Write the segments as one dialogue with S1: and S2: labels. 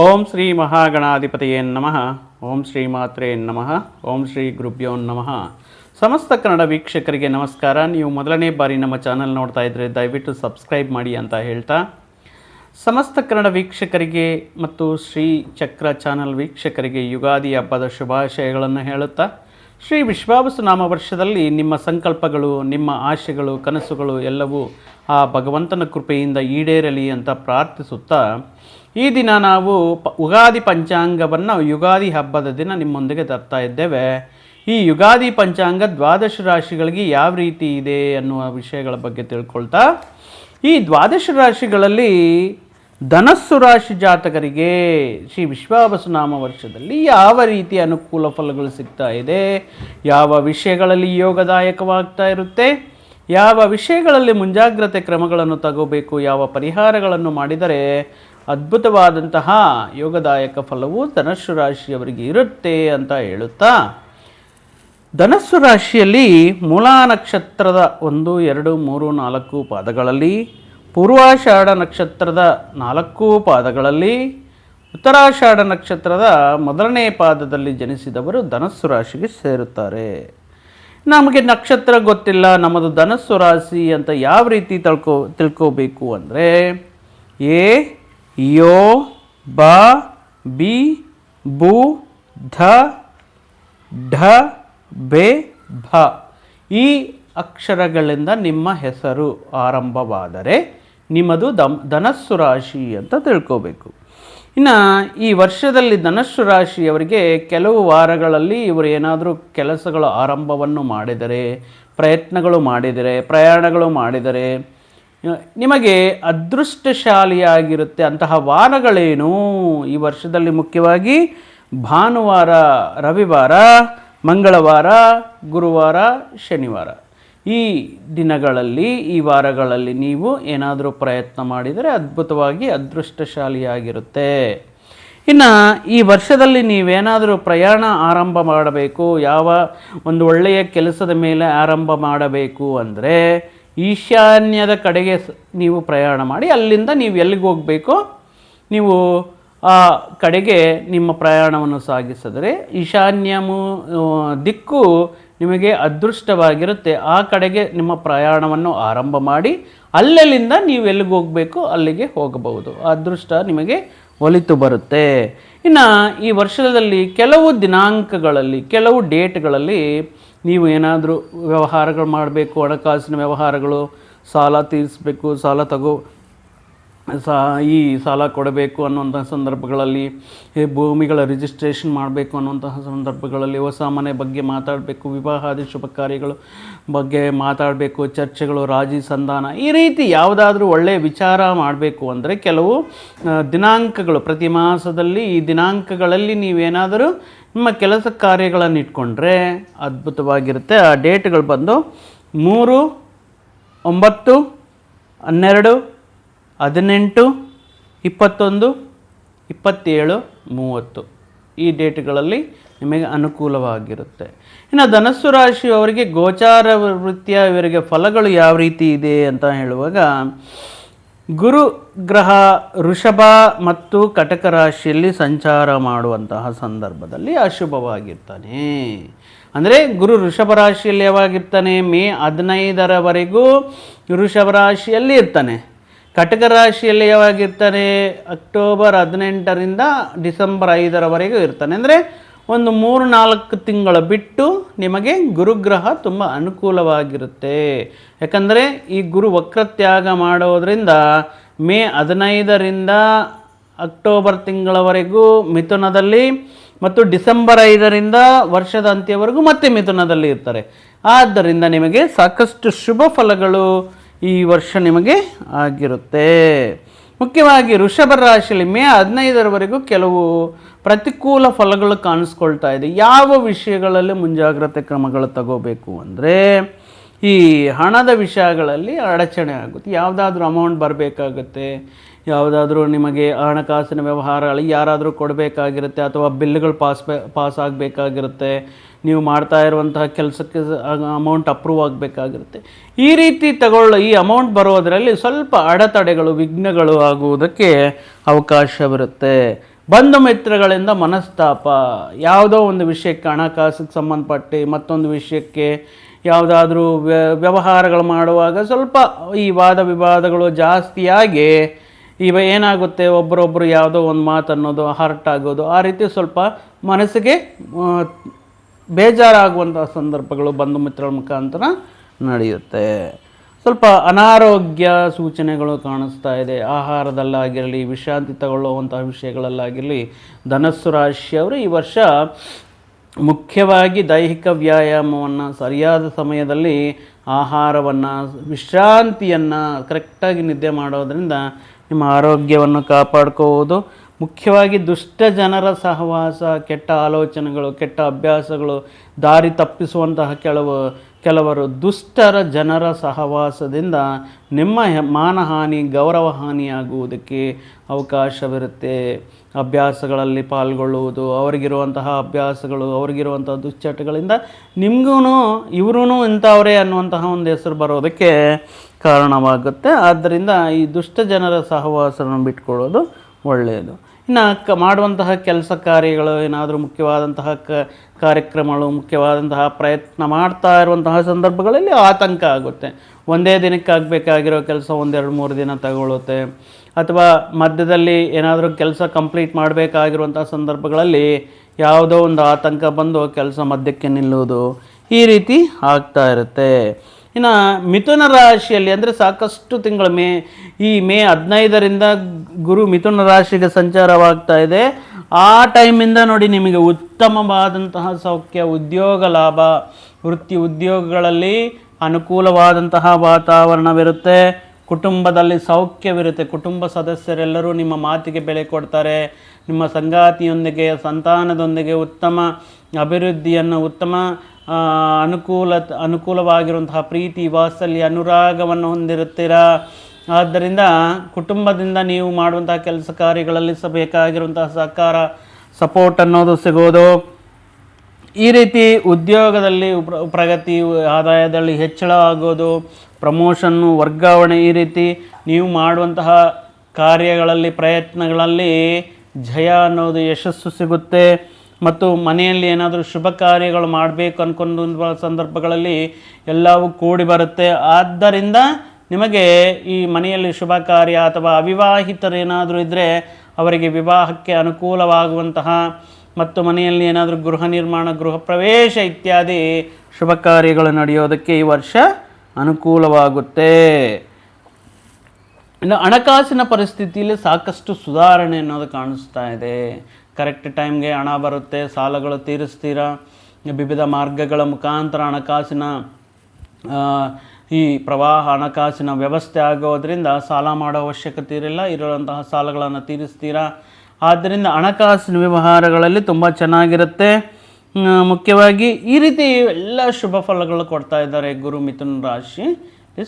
S1: ಓಂ ಶ್ರೀ ಮಹಾಗಣಾಧಿಪತಿಯೇ ನಮಃ. ಓಂ ಶ್ರೀ ಮಾತ್ರೇ ನಮಃ. ಓಂ ಶ್ರೀ ಗುರುಭ್ಯೋ ನಮಃ. ಸಮಸ್ತ ಕನ್ನಡ ವೀಕ್ಷಕರಿಗೆ ನಮಸ್ಕಾರ. ನೀವು ಮೊದಲನೇ ಬಾರಿ ನಮ್ಮ ಚಾನಲ್ ನೋಡ್ತಾ ಇದ್ದರೆ ದಯವಿಟ್ಟು ಸಬ್ಸ್ಕ್ರೈಬ್ ಮಾಡಿ ಅಂತ ಹೇಳ್ತಾ. ಸಮಸ್ತ ಕನ್ನಡ ವೀಕ್ಷಕರಿಗೆ ಮತ್ತು ಶ್ರೀ ಚಕ್ರ ಚಾನಲ್ ವೀಕ್ಷಕರಿಗೆ ಯುಗಾದಿ ಹಬ್ಬದ ಶುಭಾಶಯಗಳನ್ನು ಹೇಳುತ್ತಾ ಶ್ರೀ ವಿಶ್ವಾವಸು ನಾಮ ವರ್ಷದಲ್ಲಿ ನಿಮ್ಮ ಸಂಕಲ್ಪಗಳು, ನಿಮ್ಮ ಆಶೆಗಳು, ಕನಸುಗಳು ಎಲ್ಲವೂ ಆ ಭಗವಂತನ ಕೃಪೆಯಿಂದ ಈಡೇರಲಿ ಅಂತ ಪ್ರಾರ್ಥಿಸುತ್ತಾ, ಈ ದಿನ ನಾವು ಪ ಉಗಾದಿ ಪಂಚಾಂಗವನ್ನು ಯುಗಾದಿ ಹಬ್ಬದ ದಿನ ನಿಮ್ಮೊಂದಿಗೆ ತರ್ತಾ ಇದ್ದೇವೆ. ಈ ಯುಗಾದಿ ಪಂಚಾಂಗ ದ್ವಾದಶ ರಾಶಿಗಳಿಗೆ ಯಾವ ರೀತಿ ಇದೆ ಅನ್ನುವ ವಿಷಯಗಳ ಬಗ್ಗೆ ತಿಳ್ಕೊಳ್ತಾ, ಈ ದ್ವಾದಶ ರಾಶಿಗಳಲ್ಲಿ ಧನಸ್ಸು ರಾಶಿ ಜಾತಕರಿಗೆ ಶ್ರೀ ವಿಶ್ವಾವಸು ನಾಮ ವರ್ಷದಲ್ಲಿ ಯಾವ ರೀತಿ ಅನುಕೂಲ ಫಲಗಳು ಸಿಗ್ತಾ ಇದೆ? ಯಾವ ವಿಷಯಗಳಲ್ಲಿ ಯೋಗದಾಯಕವಾಗ್ತಾ ಇರುತ್ತೆ? ಯಾವ ವಿಷಯಗಳಲ್ಲಿ ಮುಂಜಾಗ್ರತೆ ಕ್ರಮಗಳನ್ನು ತಗೋಬೇಕು? ಯಾವ ಪರಿಹಾರಗಳನ್ನು ಮಾಡಿದರೆ ಅದ್ಭುತವಾದಂತಹ ಯೋಗದಾಯಕ ಫಲವು ಧನಸ್ಸು ರಾಶಿಯವರಿಗೆ ಇರುತ್ತೆ ಅಂತ ಹೇಳುತ್ತಾ? ಧನಸ್ಸು ರಾಶಿಯಲ್ಲಿ ಮೂಲಾ ನಕ್ಷತ್ರದ ಒಂದು, ಎರಡು, ಮೂರು, ನಾಲ್ಕು ಪಾದಗಳಲ್ಲಿ ಪೂರ್ವಾಷಾಢ ನಕ್ಷತ್ರದ ನಾಲ್ಕು ಪಾದಗಳಲ್ಲಿ, ಉತ್ತರಾಷಾಢ ನಕ್ಷತ್ರದ ಮೊದಲನೇ ಪಾದದಲ್ಲಿ ಜನಿಸಿದವರು ಧನಸ್ಸು ರಾಶಿಗೆ ಸೇರುತ್ತಾರೆ. ನಮಗೆ ನಕ್ಷತ್ರ ಗೊತ್ತಿಲ್ಲ, ನಮ್ಮದು ಧನಸ್ಸು ರಾಶಿ ಅಂತ ಯಾವ ರೀತಿ ತಳ್ಕೋ, ತಿಳ್ಕೋಬೇಕು ಅಂದರೆ, ಎ, ಯೋ, ಬ, ಬಿ ಬು ಧ, ಢ, ಬೆ, ಭ. ಈ ಅಕ್ಷರಗಳಿಂದ ನಿಮ್ಮ ಹೆಸರು ಆರಂಭವಾದರೆ ನಿಮ್ಮದು ದಮ್, ಧನಸ್ಸು ರಾಶಿ ಅಂತ ತಿಳ್ಕೋಬೇಕು. ಇನ್ನು ಈ ವರ್ಷದಲ್ಲಿ ಧನಸ್ಸು ರಾಶಿಯವರಿಗೆ ಕೆಲವು ವಾರಗಳಲ್ಲಿ ಇವರು ಏನಾದರೂ ಕೆಲಸಗಳ ಆರಂಭವನ್ನು ಮಾಡಿದರೆ, ಪ್ರಯತ್ನಗಳು ಮಾಡಿದರೆ, ಪ್ರಯಾಣಗಳು ಮಾಡಿದರೆ ನಿಮಗೆ ಅದೃಷ್ಟಶಾಲಿಯಾಗಿರುತ್ತೆ. ಅಂತಹ ವಾರಗಳೇನು? ಈ ವರ್ಷದಲ್ಲಿ ಮುಖ್ಯವಾಗಿ ಭಾನುವಾರ, ರವಿವಾರ, ಮಂಗಳವಾರ, ಗುರುವಾರ, ಶನಿವಾರ. ಈ ದಿನಗಳಲ್ಲಿ, ಈ ವಾರಗಳಲ್ಲಿ ನೀವು ಏನಾದರೂ ಪ್ರಯತ್ನ ಮಾಡಿದರೆ ಅದ್ಭುತವಾಗಿ ಅದೃಷ್ಟಶಾಲಿಯಾಗಿರುತ್ತೆ. ಇನ್ನು ಈ ವರ್ಷದಲ್ಲಿ ನೀವೇನಾದರೂ ಪ್ರಯಾಣ ಆರಂಭ ಮಾಡಬೇಕು, ಯಾವ ಒಂದು ಒಳ್ಳೆಯ ಕೆಲಸದ ಮೇಲೆ ಆರಂಭ ಮಾಡಬೇಕು ಅಂದರೆ ಈಶಾನ್ಯದ ಕಡೆಗೆ ನೀವು ಪ್ರಯಾಣ ಮಾಡಿ, ಅಲ್ಲಿಂದ ನೀವು ಎಲ್ಲಿಗೆ ಹೋಗಬೇಕು ನೀವು ಆ ಕಡೆಗೆ ನಿಮ್ಮ ಪ್ರಯಾಣವನ್ನು ಸಾಗಿಸಿದರೆ ಈಶಾನ್ಯಮು ದಿಕ್ಕು ನಿಮಗೆ ಅದೃಷ್ಟವಾಗಿರುತ್ತೆ. ಆ ಕಡೆಗೆ ನಿಮ್ಮ ಪ್ರಯಾಣವನ್ನು ಆರಂಭ ಮಾಡಿ ಅಲ್ಲೆಲ್ಲಿಂದ ನೀವು ಎಲ್ಲಿಗೆ ಹೋಗಬೇಕು, ಅಲ್ಲಿಗೆ ಹೋಗಬಹುದು. ಅದೃಷ್ಟ ನಿಮಗೆ ಒಲಿತು ಬರುತ್ತೆ. ಇನ್ನು ಈ ವರ್ಷದಲ್ಲಿ ಕೆಲವು ದಿನಾಂಕಗಳಲ್ಲಿ, ಕೆಲವು ಡೇಟ್ಗಳಲ್ಲಿ ನೀವು ಏನಾದರೂ ವ್ಯವಹಾರಗಳು ಮಾಡಬೇಕು, ಹಣಕಾಸಿನ ವ್ಯವಹಾರಗಳು, ಸಾಲ ತೀರಿಸಬೇಕು, ಸಾಲ ತಗೋ ಸಾ, ಈ ಸಾಲ ಕೊಡಬೇಕು ಅನ್ನುವಂಥ ಸಂದರ್ಭಗಳಲ್ಲಿ ಈ ಭೂಮಿಗಳ ರಿಜಿಸ್ಟ್ರೇಷನ್ ಮಾಡಬೇಕು ಅನ್ನುವಂತಹ ಸಂದರ್ಭಗಳಲ್ಲಿ ಹೊಸ ಮನೆ ಬಗ್ಗೆ ಮಾತಾಡಬೇಕು, ವಿವಾಹಾದಿ ಶುಭ ಕಾರ್ಯಗಳು ಬಗ್ಗೆ ಮಾತಾಡಬೇಕು, ಚರ್ಚೆಗಳು, ರಾಜಿ ಸಂಧಾನ, ಈ ರೀತಿ ಯಾವುದಾದ್ರೂ ಒಳ್ಳೆಯ ವಿಚಾರ ಮಾಡಬೇಕು ಅಂದರೆ ಕೆಲವು ದಿನಾಂಕಗಳು, ಪ್ರತಿ ಮಾಸದಲ್ಲಿ ಈ ದಿನಾಂಕಗಳಲ್ಲಿ ನೀವೇನಾದರೂ ನಿಮ್ಮ ಕೆಲಸ ಕಾರ್ಯಗಳನ್ನು ಇಟ್ಕೊಂಡ್ರೆ ಅದ್ಭುತವಾಗಿರುತ್ತೆ. ಆ ಡೇಟ್ಗಳು ಬಂದು ಮೂರು, ಒಂಬತ್ತು, ಹನ್ನೆರಡು ಹದಿನೆಂಟು, ಇಪ್ಪತ್ತೊಂದು, ಇಪ್ಪತ್ತೇಳು, ಮೂವತ್ತು. ಈ ಡೇಟ್ಗಳಲ್ಲಿ ನಿಮಗೆ ಅನುಕೂಲವಾಗಿರುತ್ತೆ. ಇನ್ನು ಧನಸ್ಸು ರಾಶಿಯವರಿಗೆ ಗೋಚಾರ ವೃತ್ತಿಯ ಇವರಿಗೆ ಫಲಗಳು ಯಾವ ರೀತಿ ಇದೆ ಅಂತ ಹೇಳುವಾಗ, ಗುರು, ಗ್ರಹ ಋಷಭ ಮತ್ತು ಕಟಕ ರಾಶಿಯಲ್ಲಿ ಸಂಚಾರ ಮಾಡುವಂತಹ ಸಂದರ್ಭದಲ್ಲಿ ಅಶುಭವಾಗಿರ್ತಾನೆ. ಅಂದರೆ ಗುರು ಋಷಭ ರಾಶಿಯಲ್ಲಿ ಯಾವಾಗಿರ್ತಾನೆ? ಮೇ ಹದಿನೈದರವರೆಗೂ ಋಷಭ ರಾಶಿಯಲ್ಲಿ ಇರ್ತಾನೆ. ಕಟಕ ರಾಶಿಯಲ್ಲಿ ಯಾವಾಗಿರ್ತಾನೆ ಅಕ್ಟೋಬರ್ ಹದಿನೆಂಟರಿಂದ ಡಿಸೆಂಬರ್ ಐದರವರೆಗೂ ಇರ್ತಾನೆ. ಅಂದರೆ ಒಂದು ಮೂರು ನಾಲ್ಕು ತಿಂಗಳು ಬಿಟ್ಟು ನಿಮಗೆ ಗುರುಗ್ರಹ ತುಂಬ ಅನುಕೂಲವಾಗಿರುತ್ತೆ. ಯಾಕಂದರೆ ಈ ಗುರು ವಕ್ರತ್ಯಾಗ ಮಾಡೋದರಿಂದ ಮೇ ಹದಿನೈದರಿಂದ ಅಕ್ಟೋಬರ್ ತಿಂಗಳವರೆಗೂ ಮಿಥುನದಲ್ಲಿ ಮತ್ತು ಡಿಸೆಂಬರ್ ಐದರಿಂದ ವರ್ಷದ ಅಂತ್ಯವರೆಗೂ ಮತ್ತೆ ಮಿಥುನದಲ್ಲಿ ಇರ್ತಾರೆ. ಆದ್ದರಿಂದ ನಿಮಗೆ ಸಾಕಷ್ಟು ಶುಭ ಫಲಗಳು ಈ ವರ್ಷ ನಿಮಗೆ ಆಗಿರುತ್ತೆ. ಮುಖ್ಯವಾಗಿ ವೃಷಭ ರಾಶಿಯಲ್ಲಿ ಮೇ ಹದಿನೈದರವರೆಗೂ ಕೆಲವು ಪ್ರತಿಕೂಲ ಫಲಗಳು ಕಾಣಿಸ್ಕೊಳ್ತಾ ಇದೆ. ಯಾವ ವಿಷಯಗಳಲ್ಲಿ ಮುಂಜಾಗ್ರತೆ ಕ್ರಮಗಳು ತಗೋಬೇಕು ಅಂದರೆ ಈ ಹಣದ ವಿಷಯಗಳಲ್ಲಿ ಅಡಚಣೆ ಆಗುತ್ತೆ. ಯಾವುದಾದ್ರೂ ಅಮೌಂಟ್ ಬರಬೇಕಾಗುತ್ತೆ. ಯಾವುದಾದ್ರೂ ನಿಮಗೆ ಹಣಕಾಸಿನ ವ್ಯವಹಾರಗಳು ಯಾರಾದರೂ ಕೊಡಬೇಕಾಗಿರುತ್ತೆ ಅಥವಾ ಬಿಲ್ಗಳು ಪಾಸ್ ಪಾಸ್ ಆಗಬೇಕಾಗಿರುತ್ತೆ, ನೀವು ಮಾಡ್ತಾ ಇರುವಂತಹ ಕೆಲಸಕ್ಕೆ ಅಮೌಂಟ್ ಅಪ್ರೂವ್ ಆಗಬೇಕಾಗಿರುತ್ತೆ. ಈ ರೀತಿ ತಗೊಳ್ಳ, ಈ ಅಮೌಂಟ್ ಬರೋದರಲ್ಲಿ ಸ್ವಲ್ಪ ಅಡೆತಡೆಗಳು, ವಿಘ್ನಗಳು ಆಗುವುದಕ್ಕೆ ಅವಕಾಶವಿರುತ್ತೆ ಬಂಧು ಮಿತ್ರಗಳಿಂದ ಮನಸ್ತಾಪ, ಯಾವುದೋ ಒಂದು ವಿಷಯಕ್ಕೆ ಹಣಕಾಸಿಗೆ ಸಂಬಂಧಪಟ್ಟು ಮತ್ತೊಂದು ವಿಷಯಕ್ಕೆ ಯಾವುದಾದ್ರೂ ವ್ಯವಹಾರಗಳು ಮಾಡುವಾಗ ಸ್ವಲ್ಪ ಈ ವಾದ ವಿವಾದಗಳು ಜಾಸ್ತಿಯಾಗಿ ಇವ ಏನಾಗುತ್ತೆ? ಒಬ್ಬರೊಬ್ಬರು ಯಾವುದೋ ಒಂದು ಮಾತು ಅನ್ನೋದು, ಹರ್ಟ್ ಆಗೋದು, ಆ ರೀತಿ ಸ್ವಲ್ಪ ಮನಸ್ಸಿಗೆ ಬೇಜಾರಾಗುವಂಥ ಸಂದರ್ಭಗಳು ಬಂಧು ಮಿತ್ರರ ಮುಖಾಂತರ ನಡೆಯುತ್ತೆ. ಸ್ವಲ್ಪ ಅನಾರೋಗ್ಯ ಸೂಚನೆಗಳು ಕಾಣಿಸ್ತಾ ಇದೆ. ಆಹಾರದಲ್ಲಾಗಿರಲಿ, ವಿಶ್ರಾಂತಿ ತಗೊಳ್ಳುವಂತಹ ವಿಷಯಗಳಲ್ಲಾಗಿರಲಿ, ಧನಸ್ಸು ರಾಶಿಯವರು ಈ ವರ್ಷ ಮುಖ್ಯವಾಗಿ ದೈಹಿಕ ವ್ಯಾಯಾಮವನ್ನು, ಸರಿಯಾದ ಸಮಯದಲ್ಲಿ ಆಹಾರವನ್ನು, ವಿಶ್ರಾಂತಿಯನ್ನು ಕರೆಕ್ಟಾಗಿ ನಿದ್ದೆ ಮಾಡೋದರಿಂದ ನಿಮ್ಮ ಆರೋಗ್ಯವನ್ನು ಕಾಪಾಡ್ಕೋಬೋದು ಮುಖ್ಯವಾಗಿ ದುಷ್ಟ ಜನರ ಸಹವಾಸ, ಕೆಟ್ಟ ಆಲೋಚನೆಗಳು, ಕೆಟ್ಟ ಅಭ್ಯಾಸಗಳು, ದಾರಿ ತಪ್ಪಿಸುವಂತಹ ಕೆಲವು, ಕೆಲವರು ದುಷ್ಟರ ಜನರ ಸಹವಾಸದಿಂದ ನಿಮ್ಮ ಮಾನಹಾನಿ ಗೌರವ ಹಾನಿಯಾಗುವುದಕ್ಕೆ ಅವಕಾಶವಿರುತ್ತೆ. ಅಭ್ಯಾಸಗಳಲ್ಲಿ ಪಾಲ್ಗೊಳ್ಳುವುದು, ಅವರಿಗಿರುವಂತಹ ಅಭ್ಯಾಸಗಳು, ಅವರಿಗಿರುವಂತಹ ದುಶ್ಚಟಗಳಿಂದ ನಿಮಗೂ ಇವ್ರೂ ಇಂಥವರೇ ಅನ್ನುವಂತಹ ಒಂದು ಹೆಸರು ಬರೋದಕ್ಕೆ ಕಾರಣವಾಗುತ್ತೆ. ಆದ್ದರಿಂದ ಈ ದುಷ್ಟ ಜನರ ಸಹವಾಸವನ್ನು ಬಿಟ್ಕೊಳ್ಳೋದು ಒಳ್ಳೆಯದು. ಇನ್ನು ಕ ಮಾಡುವಂತಹ ಕೆಲಸ ಕಾರ್ಯಗಳು, ಏನಾದರೂ ಮುಖ್ಯವಾದಂತಹ ಕ, ಕಾರ್ಯಕ್ರಮಗಳು, ಮುಖ್ಯವಾದಂತಹ ಪ್ರಯತ್ನ ಮಾಡ್ತಾ ಇರುವಂತಹ ಸಂದರ್ಭಗಳಲ್ಲಿ ಆತಂಕ ಆಗುತ್ತೆ. ಒಂದೇ ದಿನಕ್ಕೆ ಆಗಬೇಕಾಗಿರೋ ಕೆಲಸ ಒಂದೆರಡು ಮೂರು ದಿನ ತಗೊಳ್ಳುತ್ತೆ ಅಥವಾ ಮಧ್ಯದಲ್ಲಿ ಏನಾದರೂ ಕೆಲಸ ಕಂಪ್ಲೀಟ್ ಮಾಡಬೇಕಾಗಿರುವಂಥ ಸಂದರ್ಭಗಳಲ್ಲಿ ಯಾವುದೋ ಒಂದು ಆತಂಕ ಬಂದು ಕೆಲಸ ಮಧ್ಯಕ್ಕೆ ನಿಲ್ಲುವುದು ಈ ರೀತಿ ಆಗ್ತಾ ಇರುತ್ತೆ. ಇನ್ನು ಮಿಥುನ ರಾಶಿಯಲ್ಲಿ ಅಂದರೆ ಸಾಕಷ್ಟು ತಿಂಗಳ ಮೇ, ಈ ಮೇ ಹದಿನೈದರಿಂದ ಗುರು ಮಿಥುನ ರಾಶಿಗೆ ಸಂಚಾರವಾಗ್ತಾ ಇದೆ. ಆ ಟೈಮಿಂದ ನೋಡಿ ನಿಮಗೆ ಉತ್ತಮವಾದಂತಹ ಸೌಖ್ಯ, ಉದ್ಯೋಗ ಲಾಭ, ವೃತ್ತಿ ಉದ್ಯೋಗಗಳಲ್ಲಿ ಅನುಕೂಲವಾದಂತಹ ವಾತಾವರಣವಿರುತ್ತೆ. ಕುಟುಂಬದಲ್ಲಿ ಸೌಖ್ಯವಿರುತ್ತೆ. ಕುಟುಂಬ ಸದಸ್ಯರೆಲ್ಲರೂ ನಿಮ್ಮ ಮಾತಿಗೆ ಬೆಲೆ ಕೊಡ್ತಾರೆ. ನಿಮ್ಮ ಸಂಗಾತಿಯೊಂದಿಗೆ, ಸಂತಾನದೊಂದಿಗೆ ಉತ್ತಮ ಅಭಿವೃದ್ಧಿಯನ್ನು, ಉತ್ತಮ ಅನುಕೂಲ, ಅನುಕೂಲವಾಗಿರುವಂತಹ ಪ್ರೀತಿ, ವಾತ್ಸಲ್ಯ, ಅನುರಾಗವನ್ನು ಹೊಂದಿರುತ್ತೀರಾ? ಆದ್ದರಿಂದ ಕುಟುಂಬದಿಂದ ನೀವು ಮಾಡುವಂತಹ ಕೆಲಸ ಕಾರ್ಯಗಳಲ್ಲಿ ಸಹ ಬೇಕಾಗಿರುವಂತಹ ಸಹಕಾರ ಸಪೋರ್ಟ್ ಅನ್ನೋದು ಸಿಗೋದು. ಈ ರೀತಿ ಉದ್ಯೋಗದಲ್ಲಿ ಪ್ರ- ಪ್ರಗತಿ, ಆದಾಯದಲ್ಲಿ ಹೆಚ್ಚಳ ಆಗೋದು ಪ್ರಮೋಷನ್ನು ವರ್ಗಾವಣೆ ಈ ರೀತಿ ನೀವು ಮಾಡುವಂತಹ ಕಾರ್ಯಗಳಲ್ಲಿ, ಪ್ರಯತ್ನಗಳಲ್ಲಿ ಜಯ ಅನ್ನೋದು ಯಶಸ್ಸು ಸಿಗುತ್ತೆ. ಮತ್ತು ಮನೆಯಲ್ಲಿ ಏನಾದರೂ ಶುಭ ಕಾರ್ಯಗಳು ಮಾಡಬೇಕು ಅನ್ಕೊಂಡು ಸಂದರ್ಭಗಳಲ್ಲಿ ಎಲ್ಲವೂ ಕೂಡಿ ಬರುತ್ತೆ. ಆದ್ದರಿಂದ ನಿಮಗೆ ಈ ಮನೆಯಲ್ಲಿ ಶುಭ ಕಾರ್ಯ ಅಥವಾ ಅವಿವಾಹಿತರೇನಾದರೂ ಇದ್ದರೆ ಅವರಿಗೆ ವಿವಾಹಕ್ಕೆ ಅನುಕೂಲವಾಗುವಂತಹ ಮತ್ತು ಮನೆಯಲ್ಲಿ ಏನಾದರೂ ಗೃಹ ನಿರ್ಮಾಣ, ಗೃಹ ಪ್ರವೇಶ ಇತ್ಯಾದಿ ಶುಭ ಕಾರ್ಯಗಳು ನಡೆಯೋದಕ್ಕೆ ಈ ವರ್ಷ ಅನುಕೂಲವಾಗುತ್ತೆ. ಇನ್ನು ಹಣಕಾಸಿನ ಪರಿಸ್ಥಿತಿಯಲ್ಲಿ ಸಾಕಷ್ಟು ಸುಧಾರಣೆ ಅನ್ನೋದು ಕಾಣಿಸ್ತಾ ಇದೆ. ಕರೆಕ್ಟ್ ಟೈಮ್ಗೆ ಹಣ ಬರುತ್ತೆ, ಸಾಲಗಳು ತೀರಿಸ್ತೀರಾ? ವಿವಿಧ ಮಾರ್ಗಗಳ ಮುಖಾಂತರ ಹಣಕಾಸಿನ ಈ ಪ್ರವಾಹ ಹಣಕಾಸಿನ ವ್ಯವಸ್ಥೆ ಆಗೋದ್ರಿಂದ ಸಾಲ ಮಾಡೋ ಅವಶ್ಯಕತೆ ಇರಲ್ಲ, ಇರುವಂತಹ ಸಾಲಗಳನ್ನು ತೀರಿಸ್ತೀರಾ? ಆದ್ದರಿಂದ ಹಣಕಾಸಿನ ವ್ಯವಹಾರಗಳಲ್ಲಿ ತುಂಬ ಚೆನ್ನಾಗಿರುತ್ತೆ. ಮುಖ್ಯವಾಗಿ ಈ ರೀತಿ ಎಲ್ಲ ಶುಭ ಫಲಗಳು ಕೊಡ್ತಾ ಇದ್ದಾರೆ ಗುರು ಮಿಥುನ ರಾಶಿ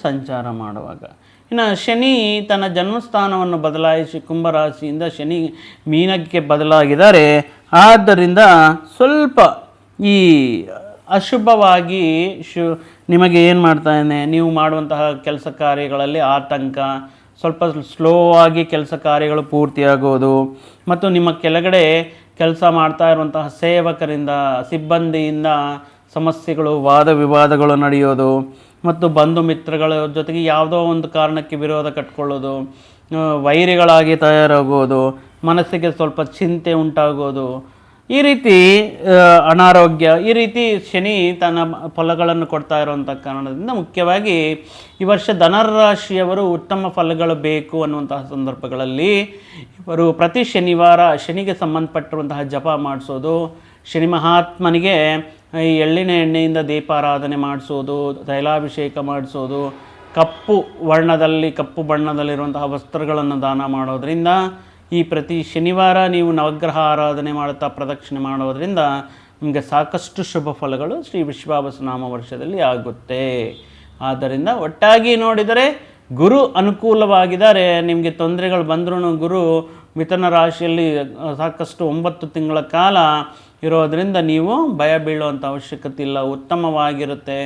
S1: ಸಂಚಾರ ಮಾಡುವಾಗ. ಇನ್ನು ಶನಿ ತನ್ನ ಜನ್ಮಸ್ಥಾನವನ್ನು ಬದಲಾಯಿಸಿ ಕುಂಭರಾಶಿಯಿಂದ ಶನಿ ಮೀನಕ್ಕೆ ಬದಲಾಗಿದ್ದಾರೆ. ಆದ್ದರಿಂದ ಸ್ವಲ್ಪ ಈ ಅಶುಭವಾಗಿ ಶು ನಿಮಗೆ ಏನು ಮಾಡ್ತಾ ಇದ್ದೇನೆ? ನೀವು ಮಾಡುವಂತಹ ಕೆಲಸ ಕಾರ್ಯಗಳಲ್ಲಿ ಆತಂಕ, ಸ್ವಲ್ಪ ಸ್ಲೋ ಆಗಿ ಕೆಲಸ ಕಾರ್ಯಗಳು ಪೂರ್ತಿಯಾಗೋದು ಮತ್ತು ನಿಮ್ಮ ಕೆಳಗಡೆ ಕೆಲಸ ಮಾಡ್ತಾ ಇರುವಂತಹ ಸೇವಕರಿಂದ, ಸಿಬ್ಬಂದಿಯಿಂದ ಸಮಸ್ಯೆಗಳು ವಾದ ವಿವಾದಗಳು ನಡೆಯೋದು ಮತ್ತು ಬಂಧು ಮಿತ್ರಗಳ ಜೊತೆಗೆ ಯಾವುದೋ ಒಂದು ಕಾರಣಕ್ಕೆ ವಿರೋಧ ಕಟ್ಕೊಳ್ಳೋದು ವೈರಿಗಳಾಗಿ ತಯಾರಾಗೋದು, ಮನಸ್ಸಿಗೆ ಸ್ವಲ್ಪ ಚಿಂತೆ ಉಂಟಾಗೋದು. ಈ ರೀತಿ ಅನಾರೋಗ್ಯ, ಈ ರೀತಿ ಶನಿ ತನ್ನ ಫಲಗಳನ್ನು ಕೊಡ್ತಾ ಇರುವಂಥ ಕಾರಣದಿಂದ ಮುಖ್ಯವಾಗಿ ಈ ವರ್ಷ ಧನರಾಶಿಯವರು ಉತ್ತಮ ಫಲಗಳು ಬೇಕು ಅನ್ನುವಂತಹ ಸಂದರ್ಭಗಳಲ್ಲಿ ಇವರು ಪ್ರತಿ ಶನಿವಾರ ಶನಿಗೆ ಸಂಬಂಧಪಟ್ಟಿರುವಂತಹ ಜಪ ಮಾಡಿಸೋದು, ಶನಿ ಮಹಾತ್ಮನಿಗೆ ಈ ಎಳ್ಳಿನ ಎಣ್ಣೆಯಿಂದ ದೀಪಾರಾಧನೆ ಮಾಡಿಸೋದು, ತೈಲಾಭಿಷೇಕ ಮಾಡಿಸೋದು, ಕಪ್ಪು ವರ್ಣದಲ್ಲಿ, ಕಪ್ಪು ಬಣ್ಣದಲ್ಲಿರುವಂತಹ ವಸ್ತ್ರಗಳನ್ನು ದಾನ ಮಾಡೋದರಿಂದ ಈ ಪ್ರತಿ ಶನಿವಾರ ನೀವು ನವಗ್ರಹ ಆರಾಧನೆ ಮಾಡುತ್ತಾ ಪ್ರದಕ್ಷಿಣೆ ಮಾಡೋದರಿಂದ ನಿಮಗೆ ಸಾಕಷ್ಟು ಶುಭ ಫಲಗಳು ಶ್ರೀ ವಿಶ್ವಾವಸನಾಮ ವರ್ಷದಲ್ಲಿ ಆಗುತ್ತೆ. ಆದ್ದರಿಂದ ಒಟ್ಟಾಗಿ ನೋಡಿದರೆ ಗುರು ಅನುಕೂಲವಾಗಿದ್ದಾರೆ. ನಿಮಗೆ ತೊಂದರೆಗಳು ಬಂದ್ರೂ ಗುರು ಮಿಥನ ರಾಶಿಯಲ್ಲಿ ಸಾಕಷ್ಟು ಒಂಬತ್ತು ತಿಂಗಳ ಕಾಲ ಇರೋದರಿಂದ ನೀವು ಭಯ ಬೀಳುವಂಥ ಅವಶ್ಯಕತೆ ಇಲ್ಲ, ಉತ್ತಮವಾಗಿರುತ್ತೆ.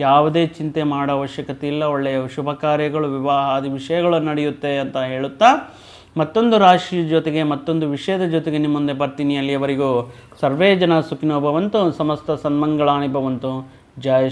S1: ಯಾವುದೇ ಚಿಂತೆ ಮಾಡೋ ಅವಶ್ಯಕತೆ ಇಲ್ಲ, ಒಳ್ಳೆಯ ಶುಭ ಕಾರ್ಯಗಳು, ವಿವಾಹ ಆದಿ ವಿಷಯಗಳು ನಡೆಯುತ್ತೆ ಅಂತ ಹೇಳುತ್ತಾ ಮತ್ತೊಂದು ರಾಶಿ ಜೊತೆಗೆ ಮತ್ತೊಂದು ವಿಷಯದ ಜೊತೆಗೆ ನಿಮ್ಮ ಮುಂದೆ ಬರ್ತೀನಿ. ಅಲ್ಲಿಯವರೆಗೂ ಸರ್ವೇ ಜನ ಸುಖಿನೋ ಸಮಸ್ತ ಸನ್ಮಂಗಳಾಣಿ ಭವಂತು. ಜಯ